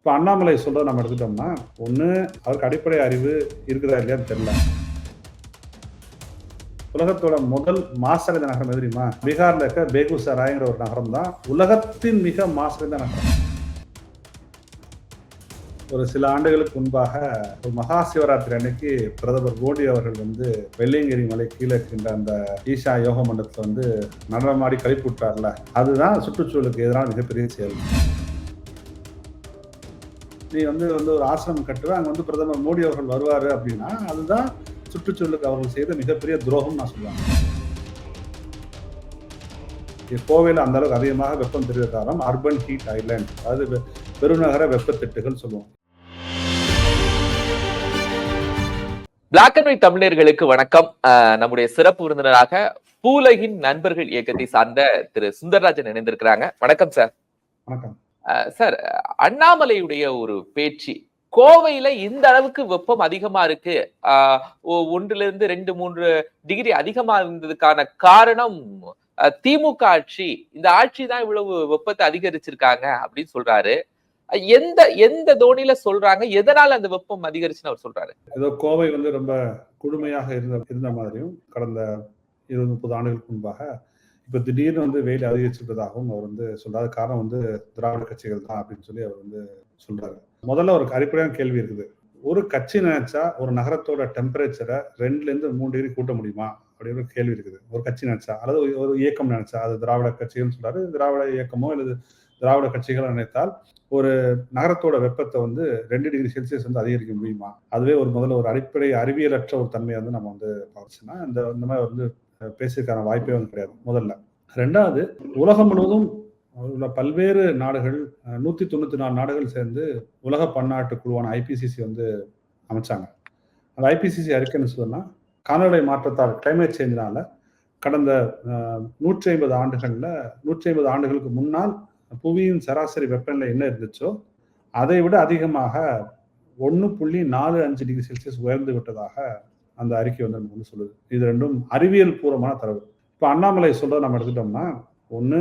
இப்போ அண்ணாமலை சொல்றத நம்ம எடுத்துட்டோம்னா ஒன்று அவருக்கு அடிப்படை அறிவு இருக்குதா இல்லையான்னு தெரியல. உலகத்தோட முதல் மாசடைந்த நகரம் தெரியுமா? பீகார்ல இருக்க பேகுசராய்ங்கிற ஒரு நகரம் தான். உலகத்தின் மிக மாசடைந்த நகரம். ஒரு சில ஆண்டுகளுக்கு முன்பாக ஒரு மகா சிவராத்திரி அன்னைக்கு பிரதமர் மோடி அவர்கள் வந்து வெள்ளையங்கிரி மலை கீழே இருக்கின்ற அந்த ஈஷா யோக மண்டலத்தில் வந்து நடனமாடி கழிப்புட்டார்ல. அதுதான் சுற்றுச்சூழலுக்கு எதிரான மிகப்பெரிய செயல். நீ வந்து வந்து ஒரு ஆசிரமம் கட்டுவ அங்க வந்து பிரதமர் மோடி அவர்கள் வருவாரு அப்படின்னா அதுதான் சுற்றுச்சூழலுக்கு அவர்கள் செய்த மிகப்பெரிய துரோகம் நான் சொல்லுவாங்க கோவையில் அந்த அளவுக்கு அதிகமாக வெப்பம் தெரிவித்த காரணம் அர்பன் ஹீட் ஐலாண்ட் அதாவது பெருநகர வெப்பத்திட்டுகள் சொல்லுவோம். பிளாக் அண்ட் ஒயிட் தமிழர்களுக்கு வணக்கம். நம்முடைய சிறப்பு விருந்தினராக பூலகின் நண்பர்கள் இயக்கத்தை சார்ந்த திரு சுந்தரராஜன் இணைந்திருக்கிறாங்க. வணக்கம் சார் வணக்கம். சார் அண்ணாமலையுடைய ஒரு பேச்சு கோவையில இந்த அளவுக்கு வெப்பம் அதிகமா இருக்கு. ஆஹ் ஒன்றுல இருந்து ரெண்டு மூன்று டிகிரி அதிகமா இருந்ததுக்கான காரணம் திமுக ஆட்சி. இந்த ஆட்சி தான் இவ்வளவு வெப்பத்தை அதிகரிச்சிருக்காங்க அப்படின்னு சொல்றாரு. எந்த எந்த தோனியில சொல்றாங்க எதனால அந்த வெப்பம் அதிகரிச்சுன்னு அவர் சொல்றாரு? ஏதோ கோவை வந்து ரொம்ப கொடுமையாக இருந்த இருந்த மாதிரியும் கடந்த இருபது முப்பது ஆண்டுகளுக்கு முன்பாக இப்போ திடீர்னு வந்து வெயில் அதிகரிச்சுட்டதாகவும் அவர் வந்து சொல்றாரு. காரணம் வந்து திராவிட கட்சிகள் தான் அப்படின்னு சொல்லி அவர் வந்து சொல்றாரு. முதல்ல ஒரு அடிப்படையான கேள்வி இருக்குது. ஒரு கட்சி நினைச்சா ஒரு நகரத்தோட டெம்பரேச்சரை ரெண்டுல இருந்து மூணு டிகிரி கூட்ட முடியுமா? அப்படின்னு ஒரு கேள்வி இருக்குது. ஒரு கட்சி நினைச்சா அல்லது ஒரு- இயக்கம் நினைச்சா அது திராவிட கட்சிகள்னு சொல்றாரு. திராவிட இயக்கமோ அல்லது திராவிட கட்சிகள் நினைத்தால் ஒரு நகரத்தோட வெப்பத்தை வந்து ரெண்டு டிகிரி செல்சியஸ் வந்து அதிகரிக்க முடியுமா? அதுவே ஒரு முதல்ல ஒரு அடிப்படை அறிவியலற்ற ஒரு தன்மையை வந்து நம்ம வந்து பார்த்துச்சுன்னா இந்த இந்த மாதிரி வந்து பேசியிருக்கான பேசுறதுக்கான வாய்ப்பே வந்து கிடையாது முதல்ல. ரெண்டாவது உலகம் முழுவதும் உள்ள பல்வேறு நாடுகள் நூத்தி தொண்ணூத்தி நாலு நாடுகள் சேர்ந்து உலக பன்னாட்டு குழுவான ஐபிசிசி வந்து அமைச்சாங்க. அந்த ஐபிசிசி அறிக்கைன்னு சொன்னா காலநிலை மாற்றத்தால் கிளைமேட் சேஞ்சினால கடந்த நூற்றி ஐம்பது ஆண்டுகள்ல நூற்றி ஐம்பது ஆண்டுகளுக்கு முன்னால் புவியின் சராசரி வெப்பநிலை என்ன இருந்துச்சோ அதை விட அதிகமாக ஒன்று புள்ளி நாலு அஞ்சு டிகிரி செல்சியஸ் உயர்ந்து விட்டதாக அந்த அறிக்கை வந்து நமக்கு வந்து சொல்லுது. இது ரெண்டும் அறிவியல் பூர்வமான தரவு. இப்போ அண்ணாமலை சொல்றதை நம்ம எடுத்துட்டோம்னா ஒன்று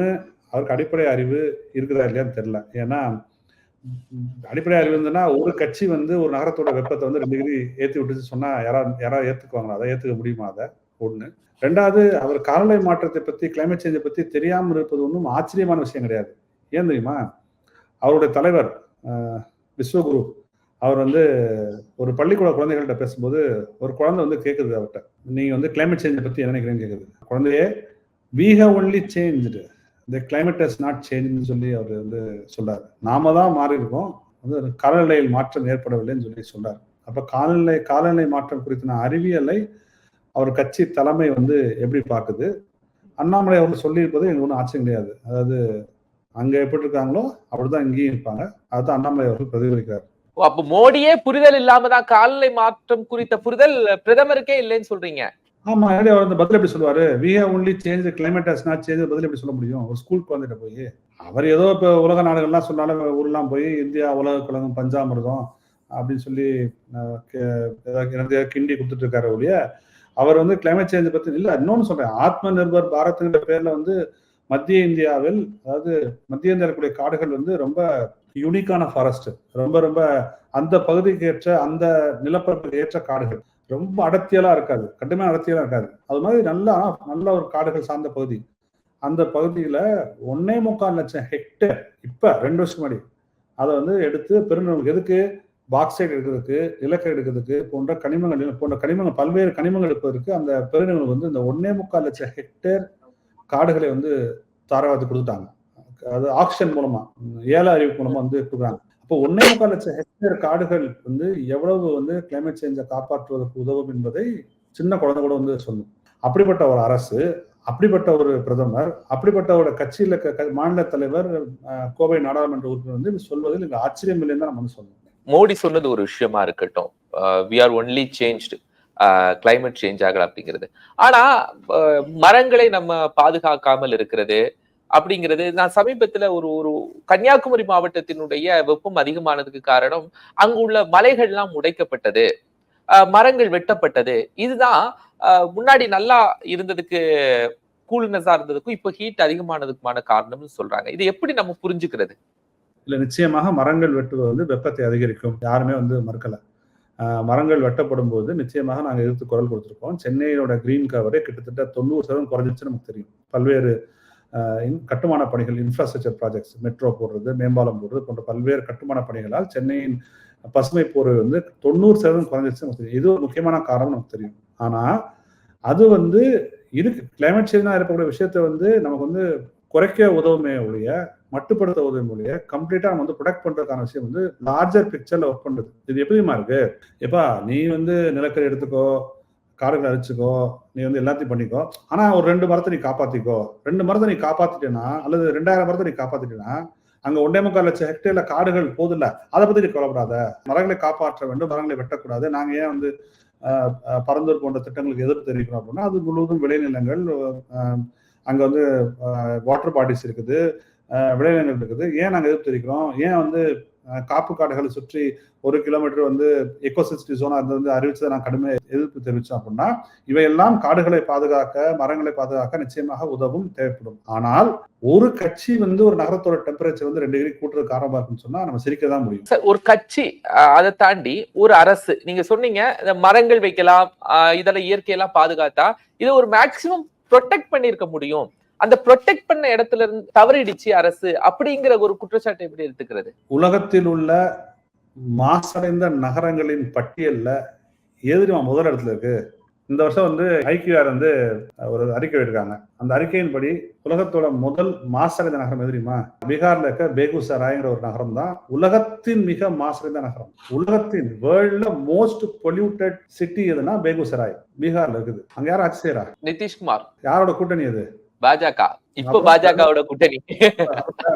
அவருக்கு அடிப்படை அறிவு இருக்குதா இல்லையான்னு தெரில ஏன்னா அடிப்படை அறிவு இருந்ததுன்னா ஒரு கட்சி வந்து ஒரு நகரத்தோட வெப்பத்தை வந்து ரெண்டு டிகிரி ஏற்றி விட்டுச்சு சொன்னால் யாராவது யாராவது ஏற்றுக்குவாங்களா அதை ஏற்றுக்க முடியுமா அதை? ஒன்று ரெண்டாவது அவர் காலநிலை மாற்றத்தை பற்றி கிளைமேட் சேஞ்சை பற்றி தெரியாமல் இருப்பது ஒன்றும் ஆச்சரியமான விஷயம் கிடையாது. ஏன் தெரியுமா? அவருடைய தலைவர் விஸ்வகுரு அவர் வந்து ஒரு பள்ளிக்கூட குழந்தைகள்கிட்ட பேசும்போது ஒரு குழந்தை வந்து கேட்குது அவர்கிட்ட நீங்க வந்து கிளைமேட் சேஞ்சை பத்தி என்ன நினைக்கிறீங்கன்னு கேட்குது குழந்தையே வி ஹவ் ஒன்லி சேஞ்ச் இந்த கிளைமேட் இஸ் நாட் சேஞ்சுன்னு சொல்லி அவர் வந்து சொல்றாரு. நாம தான் மாறி இருக்கோம் வந்து காலநிலையில் மாற்றம் ஏற்படவில்லைன்னு சொல்லி சொல்றாரு. அப்ப காலநிலை காலநிலை மாற்றம் குறித்த அறிவியலை அவர் கட்சி தலைமை வந்து எப்படி பார்க்குது? அண்ணாமலை அவர்கள் சொல்லியிருப்பது எனக்கு ஒன்றும் ஆச்சரியம் கிடையாது. அதாவது அங்கே எப்படி இருக்காங்களோ அப்படிதான் இங்கேயும் இருப்பாங்க. அதுதான் அண்ணாமலை அவர்கள் பிரதிபலிக்கிறார். அப்ப மோடியே புரிதல் இல்லாம தான் காலநிலை மாற்றம் குறித்த புரிதல் பிரதமருக்கே இல்லைன்னு சொல்றீங்க. ஆமா அவர் அந்த பதில் எப்படி சொல்லுவாரு? We have only change climate has not change பதில் எப்படி சொல்ல முடியும்? ஒரு ஸ்கூலுக்கு வந்துட்டு போய் அவர் ஏதோ இப்போ உலக நாடுகள்லாம் சொன்னாலும் ஊர்லாம் போய் இந்தியா உலக கழகம் பஞ்சாமிர்தம் அப்படின்னு சொல்லி கிண்டி கொடுத்துட்டு இருக்காரு ஒழிய அவர் வந்து கிளைமேட் சேஞ்ச் பத்தி இல்ல இன்னொன்னு சொல்றேன். ஆத்ம நிர்பர் பாரத்ங்கிற பேர்ல வந்து மத்திய இந்தியாவில் அதாவது மத்திய இந்தியாவில் இருக்கக்கூடிய காடுகள் வந்து ரொம்ப யூனிக்கான ஃபாரஸ்ட் ரொம்ப ரொம்ப அந்த பகுதிக்கு ஏற்ற அந்த நிலப்பரப்புக்கு ஏற்ற காடுகள். ரொம்ப அடர்த்தியெல்லாம் இருக்காது. கடுமையான அடர்த்தியெல்லாம் இருக்காது. அது மாதிரி நல்லா நல்ல ஒரு காடுகள் சார்ந்த பகுதி. அந்த பகுதியில ஒன்னே முக்கால் லட்சம் ஹெக்டேர் இப்ப ரெண்டு வருஷம் முன்னாடி. அதை வந்து எடுத்து பெருநிறுவனம் எதுக்கு? பாக்சைட் எடுக்கிறதுக்கு இலக்கை எடுக்கிறதுக்கு போன்ற கனிமங்கள் போன்ற கனிமங்கள் பல்வேறு கனிமங்கள் எடுப்பதற்கு அந்த பெருநிறுவனம் வந்து இந்த ஒன்னே முக்கால் லட்சம் ஹெக்டேர் காடுகளை வந்து தாராளத்து கொடுத்துட்டாங்க. அது ஆக்ஷன் மூலமா ஏல அறிவிப்பு மூலமா வந்து கொடுக்குறாங்க. அப்போ ஒன்னே முக்கால் லட்சம் ஹெக்டேர் காடுகள் வந்து எவ்வளவு வந்து கிளைமேட் சேஞ்சை காப்பாற்றுவதற்கு உதவும் என்பதை சின்ன குழந்தை கூட வந்து சொல்லும். அப்படிப்பட்ட ஒரு அரசு அப்படிப்பட்ட ஒரு பிரதமர் அப்படிப்பட்ட ஒரு கட்சியில மாநில தலைவர் கோவை நாடாளுமன்ற உறுப்பினர் வந்து சொல்வதில் இங்க ஆச்சரியம் இல்லைன்னு தான் நம்ம வந்து சொல்லணும் மோடி சொன்னது ஒரு விஷயமா இருக்கட்டும். We are only changed climate change ஆகல அப்படிங்கிறது. ஆனா மரங்களை நம்ம பாதுகாக்காமல் இருக்கிறது அப்படிங்கிறது நான் சமீபத்துல ஒரு ஒரு கன்னியாகுமரி மாவட்டத்தினுடைய வெப்பம் அதிகமானதுக்கு காரணம் அங்குள்ள மலைகள்லாம் உடைக்கப்பட்டது. மரங்கள் வெட்டப்பட்டது. இதுதான் முன்னாடி நல்லா இருந்ததுக்கு கூல்னஸா இருந்ததுக்கும் இப்போ ஹீட் அதிகமானதுக்குமான காரணம்னு சொல்றாங்க. இது எப்படி நம்ம புரிஞ்சுக்கிறது? இல்ல நிச்சயமாக மரங்கள் வெட்டுவது வந்து வெப்பத்தை அதிகரிக்கும். யாருமே வந்து மறுக்கல. மரங்கள் வெட்டப்படும் போது நிச்சயமாக நாங்கள் எதிர்த்து குரல் கொடுத்துருக்கோம். சென்னையோட கிரீன் கவரே கிட்டத்தட்ட தொண்ணூறு சதவீதம் குறைஞ்சிச்சு நமக்கு தெரியும். பல்வேறு கட்டுமான பணிகள் இன்ஃப்ராஸ்ட்ரக்சர் ப்ராஜெக்ட்ஸ் மெட்ரோ போடுறது மேம்பாலம் போடுறது போன்ற பல்வேறு கட்டுமான பணிகளால் சென்னையின் பசுமை போர்வை வந்து தொண்ணூறு சதவீதம் குறைஞ்சிருச்சு நமக்கு தெரியும். இது ஒரு முக்கியமான காரணம் நமக்கு தெரியும். ஆனால் அது வந்து இருக்கு. கிளைமேட் சேஞ்சாக இருக்கக்கூடிய விஷயத்தை வந்து நமக்கு வந்து குறைக்க உதவுமே ஒழிய மட்டுப்படுத்த உதவும் ஒழிய கம்ப்ளீட்டா நம்ம வந்து ப்ரொடெக்ட் பண்றதுக்கான விஷயம் வந்து லார்ஜர் பிக்சர்ல ஒர்க் பண்ணுது. இது எப்படிமா இருக்கு? எப்பா நீ வந்து நிலக்கரி எடுத்துக்கோ காடுகளை அழிச்சுக்கோ நீ வந்து எல்லாத்தையும் பண்ணிக்கோ. ஆனா ஒரு ரெண்டு மரத்தை நீ காப்பாத்திக்கோ. ரெண்டு மரத்தை நீ காப்பாத்திட்டேன்னா அல்லது ரெண்டாயிரம் மரத்தை நீ காப்பாத்திட்டேன்னா அங்க ஒன்றே முக்கால் லட்சம் ஹெக்டேர்ல காடுகள் போதில்ல அதை பத்தி நீ கொலப்படாத மரங்களை காப்பாற்ற வேண்டும் மரங்களை வெட்டக்கூடாது. நாங்க ஏன் வந்து பரந்தூர் போன்ற திட்டங்களுக்கு எதிர்ப்பு தெரிவிக்கிறோம் அப்படின்னா அது முழுவதும் விளைநிலங்கள் அங்க வந்து வாட்டர் பாடிஸ் இருக்குது விளைநிலங்கள் இருக்குது. ஏன் நாங்க எதிர்ப்பு தெரிவிக்கிறோம்? ஏன் வந்து காப்பு காடுகளை சுற்றி ஒரு கிலோமீட்டர் வந்து எக்கோசிஸ்டி ஜோனா இருந்தது வந்து அறிவிச்சதை நான் கடுமையாக எதிர்ப்பு தெரிவித்தோம் அப்படின்னா இவையெல்லாம் காடுகளை பாதுகாக்க மரங்களை பாதுகாக்க நிச்சயமாக உதவும் தேவைப்படும். ஆனால் ஒரு கட்சி வந்து ஒரு நகரத்தோட டெம்பரேச்சர் வந்து ரெண்டு டிகிரி கூட்டுறது காரணமா இருக்குன்னு சொன்னா நம்ம சிரிக்க தான் முடியும். சார் ஒரு கட்சி அதை தாண்டி ஒரு அரசு நீங்க சொன்னீங்க இந்த மரங்கள் வைக்கலாம் இதெல்லாம் இயற்கையெல்லாம் பாதுகாத்தா இதை ஒரு மேக்சிமம் ப்ரொடெக்ட் பண்ணியிருக்க முடியும். அந்த ப்ரொடெக்ட் பண்ண இடத்துல இருந்து தவறிடுச்சு அரசு அப்படிங்கிற ஒரு குற்றச்சாட்டை எப்படி எடுத்துக்கிறது? உலகத்தில் உள்ள மாசடைந்த நகரங்களின் பட்டியல்ல எது முதல் இடத்துல இருக்கு? இந்த வருஷம் வந்து ஐக்கியார் வந்து ஒரு அறிக்கை எடுக்காங்க அந்த அறிக்கையின்படி உலகத்தோட முதல் மாசடைந்த நகரம் எது தெரியுமா? பீகார்ல இருக்க பேகுசராய்ங்கிற ஒரு நகரம் தான் உலகத்தின் மிக மாசடைந்த நகரம். உலகத்தின் வேர்ல்ட்ல மோஸ்ட் பொல்யூட்டட் சிட்டி எதுனா பேகுசராய். பீகார்ல இருக்குது. அங்க யாரும் ஆட்சி செய்யறா நிதிஷ்குமார். யாரோட கூட்டணி அது? பாஜக. இப்ப பாஜகவோட கூட்டணி.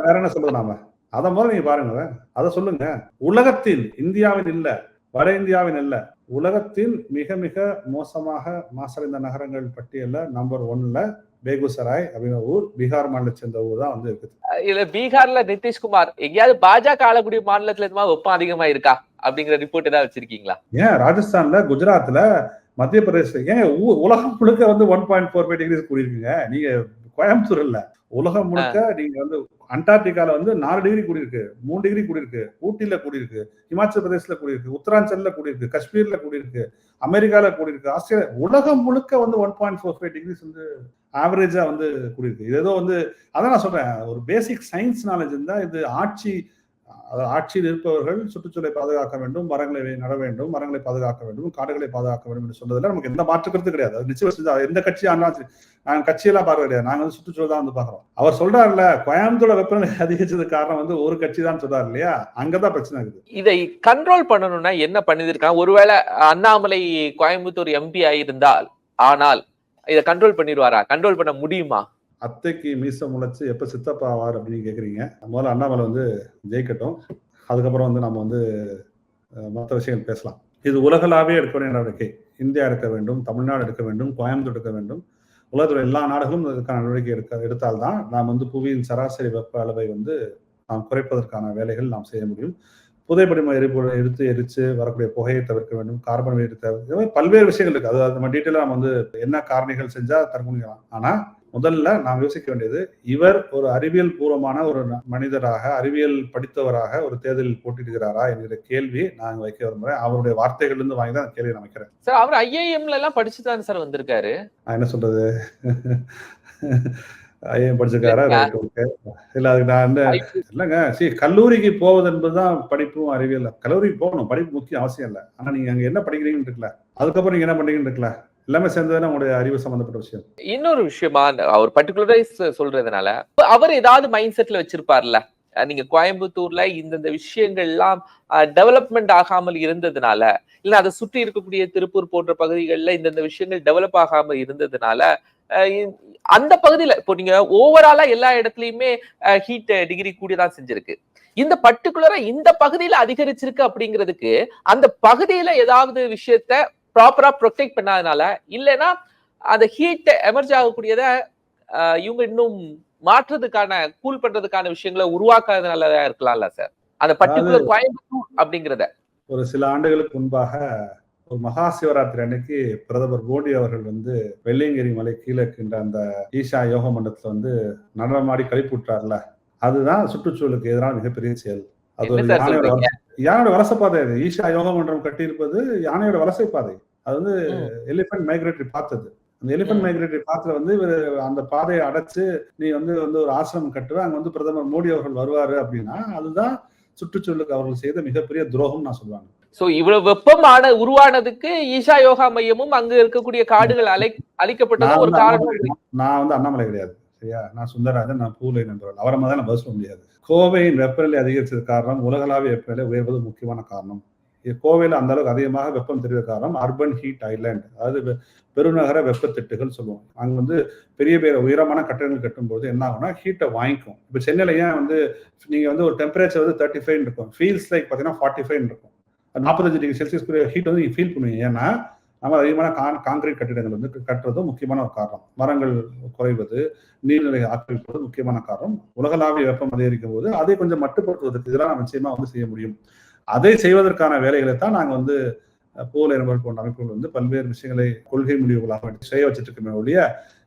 வேற என்ன சொல்றது நாம? அத முதல்ல நீங்க பாருங்க. அதை சொல்லுங்க. உலகத்தின் இந்தியாவில் இல்ல வட இந்தியாவின் இல்ல உலகத்தின் மிக மிக மோசமாக மாசடைந்த நகரங்கள் பட்டியல்ல நம்பர் ஒன்ல பேகுசராய் அப்படிங்கிற ஊர் பீகார் மாநிலத்தை சேர்ந்த ஊர் தான் வந்து இருக்குது. இல்ல பீகார்ல நிதிஷ்குமார் எங்கேயாவது பாஜக ஆளக்கூடிய மாநிலத்துல எதுமா வெப்பம் அதிகமா இருக்கா அப்படிங்கிற ரிப்போர்ட் ஏதாவது வச்சிருக்கீங்களா? ஏன்? ராஜஸ்தான்ல குஜராத்ல மத்திய பிரதேச ஏன் ஊ- உலகம் முழுக்க வந்து one point four five degrees கூடியிருக்குங்க. நீங்க கோயம்புத்தூர் இல்ல. உலகம் முழுக்க நீங்க வந்து அண்டார்டிகால வந்து நாலு டிகிரி கூடியிருக்கு மூணு டிகிரி கூடியிருக்கு ஊட்டில கூடியிருக்கு இமாச்சல பிரதேசல கூடியிருக்கு உத்தராஞ்சல்ல கூடியிருக்கு காஷ்மீர்ல கூடியிருக்கு அமெரிக்கால கூடியிருக்கு ஆஸ்திரேலியா உலகம் முழுக்க வந்து one point four five degrees வந்து ஆவரேஜா வந்து கூடியிருக்கு. இது ஏதோ வந்து அதான் நான் சொல்றேன் ஒரு பேசிக் சயின்ஸ் நாலேஜ் இருந்தா இது ஆட்சி அதாவது ஆட்சியில் இருப்பவர்கள் சுற்றுச்சூழலை பாதுகாக்க வேண்டும் மரங்களை நட வேண்டும் மரங்களை பாதுகாக்க வேண்டும் காடுகளை பாதுகாக்க வேண்டும் என்று சொல்றதுல நமக்கு எந்த மாற்று கருத்து கிடையாது. அது நிச்சயம் எந்த கட்சி ஆனாலும் சரி. கட்சியெல்லாம் பார்க்க கிடையாது. நாங்க வந்து சுற்றுச்சூழல் தான் வந்து பார்க்குறோம். அவர் சொல்றாருல கோயம்புத்தூர் வெப்பநிலை அதிகரிச்சது காரணம் வந்து ஒரு கட்சி தான் சொல்றாரு இல்லையா? அங்கதான் பிரச்சனை இருக்குது. இதை கண்ட்ரோல் பண்ணணும்னா என்ன பண்ணிருக்காங்க ஒருவேளை அண்ணாமலை கோயம்புத்தூர் எம்பி ஆயிருந்தால் ஆனால் இதை கண்ட்ரோல் பண்ணிடுவாரா? கண்ட்ரோல் பண்ண முடியுமா? அத்தைக்கு மீச முளைச்சு எப்ப சித்தப்பா ஆவார் அப்படின்னு கேக்குறீங்க. முதல்ல அண்ணாமலை வந்து ஜெயிக்கட்டும். அதுக்கப்புறம் வந்து நம்ம வந்து மற்ற விஷயங்கள் பேசலாம். இது உலகளாவே எடுக்க வேண்டிய நடவடிக்கை. இந்தியா எடுக்க வேண்டும் தமிழ்நாடு எடுக்க வேண்டும் கோயம்புத்தூர் எடுக்க வேண்டும். உலகத்தில் எல்லா நாடுகளும் இதுக்கான நடவடிக்கை எடுக்க எடுத்தால்தான் நாம் வந்து புவியின் சராசரி வெப்ப அளவை வந்து நாம் குறைப்பதற்கான வேலைகள் நாம் செய்ய முடியும். புதைப்படிம எரிபொருள் எடுத்து எரித்து வரக்கூடிய புகையை தவிர்க்க வேண்டும் கார்பன் வெளியீடு தவிர பல்வேறு விஷயங்கள் இருக்குது அது நம்ம டீட்டெயிலாக நம்ம வந்து என்ன காரணிகள் செஞ்சால் தற்கொலைக்கலாம் ஆனால் முதல்ல நாம் யோசிக்க வேண்டியது இவர் ஒரு அறிவியல் பூர்வமான ஒரு மனிதராக அறிவியல் படித்தவராக ஒரு தேர்தலில் போட்டியிடுகிறாரா என்கிற கேள்வி நான் வைக்க விரும்புறேன். அவருடைய வார்த்தைகள் இருந்து வாங்கி தான் கேள்வி நான் வைக்கிறேன். சார் அவர் ஐஏஎம்ல எல்லாம் படிச்சுதான் சார் வந்திருக்காரு? என்ன சொல்றது? ஐயம் படிச்சிருக்காரா? இல்ல அதுக்கு நான் வந்து இல்லைங்க சரி கல்லூரிக்கு போவது என்பதுதான் படிப்பும் அறிவியல். கல்லூரிக்கு போகணும் படிப்பு முக்கியம் அவசியம் இல்லை. ஆனா நீங்க அங்க என்ன படிக்கிறீங்கன்னு இருக்குல்ல அதுக்கப்புறம் நீங்க என்ன பண்றீங்கன்னு இருக்குல்ல எல்லாமே சேர்ந்ததுன்னா உங்களுடைய அறிவு சம்பந்தப்பட்ட விஷயம். இன்னொரு விஷயமா அவர் பர்டிகுலரைஸ் சொல்றதுனால அவர் ஏதாவது மைண்ட் செட்ல வச்சிருப்பார்ல நீங்க கோயம்புத்தூர்ல இந்தந்த விஷயங்கள்லாம் டெவலப்மெண்ட் ஆகாமல் இருந்ததுனால இல்ல அதை சுற்றி இருக்கக்கூடிய திருப்பூர் போன்ற பகுதிகளில் இந்தந்த விஷயங்கள் டெவலப் ஆகாமல் இருந்ததுனால அந்த பகுதியில இப்போ நீங்க ஓவராலா எல்லா இடத்துலயுமே ஹீட் டிகிரி கூடியதான் செஞ்சிருக்கு. இந்த பர்டிகுலரா இந்த பகுதியில அதிகரிச்சிருக்கு அப்படிங்கிறதுக்கு அந்த பகுதியில ஏதாவது விஷயத்த ப்ராப்பரா ப்ரொடெக்ட் பண்ணாதனால இல்லைன்னா அந்த ஹீட் எமர்ஜ் ஆகக்கூடியத இவங்க இன்னும் மாற்றுறதுக்கான கூல் பண்றதுக்கான விஷயங்களை உருவாக்காதனால இருக்கலாம்ல சார் அந்த பர்டிகுலர் கோயம்புத்தூர் அப்படிங்கிறத. ஒரு சில ஆண்டுகளுக்கு முன்பாக ஒரு மகா சிவராத்திரி அன்னைக்கு பிரதமர் மோடி அவர்கள் வந்து வெள்ளையங்கிரி மலை கீழே இருக்கின்ற அந்த ஈஷா யோக மண்டலத்துல வந்து நடனமாடி கழிப்புட்டார்ல அதுதான் சுற்றுச்சூழலுக்கு எதிரான மிகப்பெரிய செயல். அது ஒரு சொல்றீங்க? வலசை- பாதை அது ஈஷா யோக மன்றம் கட்டியிருப்பது யானையோட வலசை பாதை அது வந்து ம். எலிபென்ட் மைக்ரேட்டரி பார்த்தது அந்த எலிபென்ட் ம். மைக்ரேட்டரி பாத்துல வந்து இவர் அந்த பாதையை அடைச்சு நீ வந்து வந்து ஒரு ஆசிரமம் கட்டுவ அங்க வந்து பிரதமர் மோடி அவர்கள் வருவாரு அப்படின்னா அதுதான் சுற்றுச்சூழலுக்கு அவர்கள் செய்த மிகப்பெரிய துரோகம் நான் சொல்லுவாங்க சோ இவ்வளவு வெப்பமான உருவானதுக்கு ஈஷா யோகா மையமும் அங்க இருக்கக்கூடிய காடுகள் அலை அழிக்கப்பட்டதும் நான் ஒரு காரணம் நான் வந்து அண்ணாமலை கிடையாது சரியா? நான் சுந்தரராஜன் நான் பூலை நண்பர்கள். அவரை மாதிரி தான் நான் பதில் சொல்ல முடியாது. கோவையின் வெப்பநிலை அதிகரித்தது காரணம் உலகளாவிய வெப்பநிலை உயர்வது முக்கியமான காரணம். இது கோவையில் அந்த அளவுக்கு அதிகமாக வெப்பம் தெரிவித்த காரணம் அர்பன் ஹீட் ஐலாண்ட் அதாவது பெருநகர வெப்பத்திட்டுகள் சொல்லுவோம். அங்க வந்து பெரிய பெரிய உயரமான கட்டடங்கள் கட்டும்போது என்ன ஆகும்னா ஹீட்டை வாங்கிக்கும். இப்போ சென்னையில ஏன் வந்து நீங்க வந்து ஒரு டெம்பரேச்சர் வந்து தேர்ட்டி ஃபைவ் இருக்கும். ஃபீல்ஸ் லைக் பார்த்தீங்கன்னா ஃபார்ட்டி ஃபைவ் இருக்கும். நாற்பத்தஞ்சு டிகிரி செல்சியஸ் ஹீட் வந்து நீங்க ஃபீல் பண்ணுவீங்க. ஏன்னா நம்ம அதிகமான கான் காங்கிரீட் கட்டிடங்கள் வந்து கட்டுறதும் முக்கியமான ஒரு காரணம். மரங்கள் குறைவது நீர்நிலை ஆக்கிரமிப்பது முக்கியமான காரணம். உலகளாவிய வெப்பம் அதிகரிக்கும் போது அதை கொஞ்சம் மட்டுப்படுத்துவதற்கு இதெல்லாம் நம்ம நிச்சயமா வந்து செய்ய முடியும். அதை செய்வதற்கான வேலைகளை தான் நாங்கள் வந்து போல என்பவர் போன்ற அமைப்புகள் வந்து பல்வேறு விஷயங்களை கொள்கை முடிவுகளாக எடுத்து செய்ய வச்சுட்டு ஒழிய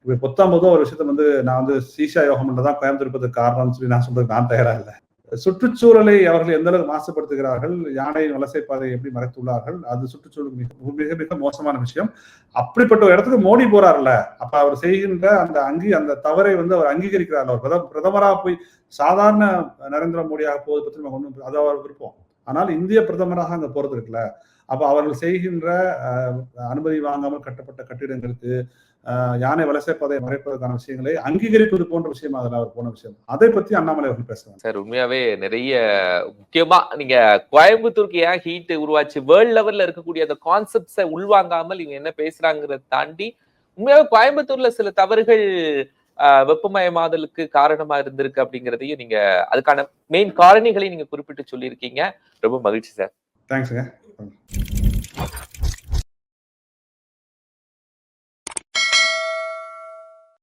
இப்ப போதும் ஒரு விஷயத்த வந்து நான் வந்து சீசா யோகம் தான் கோயம்புத்தூர் இருப்பது காரணம்னு சொல்லி நான் சொல்றதுக்கு நான் தயாரா இல்லை. சுற்றுச்சூழலை அவர்கள் எந்த அளவுக்கு மாசுபடுத்துகிறார்கள் யானையின் வலசை பாதையை எப்படி மறைத்துள்ளார்கள் அது சுற்றுச்சூழலுக்கு மிக மிக மிக மோசமான விஷயம். அப்படிப்பட்ட ஒரு இடத்துக்கு மோடி போறாருல்ல அப்ப அவர் செய்கின்ற அந்த அங்கி அந்த தவறை வந்து அவர் அங்கீகரிக்கிறார். அவர் பிரதம பிரதமரா போய் சாதாரண நரேந்திர மோடியாக போவது பற்றி நம்ம ஒன்றும் அது அவர் விருப்பம். ஆனால் இந்திய பிரதமராக அங்க போறது இருக்குல்ல. அப்ப அவர்கள் செய்கின்ற அனுமதி வாங்காமல் கட்டப்பட்ட கட்டிடங்களுக்கு யானை வலசை பாதையை மறைப்பதற்கான விஷயங்களை அங்கீகரிப்பது போன்ற விஷயம் அதில் அவர் போன விஷயம். அதை பத்தி அண்ணாமலை அவர்கள் பேசுறாங்க சார் உண்மையாவே நிறைய முக்கியமா நீங்க கோயம்புத்தூருக்கு ஏன் ஹீட் உருவாச்சு? வேர்ல்ட் லெவல்ல இருக்கக்கூடிய அந்த கான்செப்ட்ஸை உள்வாங்காமல் இவங்க என்ன பேசுறாங்கிறத தாண்டி உண்மையாவே கோயம்புத்தூர்ல சில தவறுகள் வெப்பமயமாதலுக்கு காரணமா இருந்திருக்கு அப்படிங்கிறதையும் நீங்க அதுக்கான மெயின் காரணிகளை நீங்க குறிப்பிட்டு சொல்லியிருக்கீங்க. ரொம்ப மகிழ்ச்சி சார். தேங்க்ஸுங்க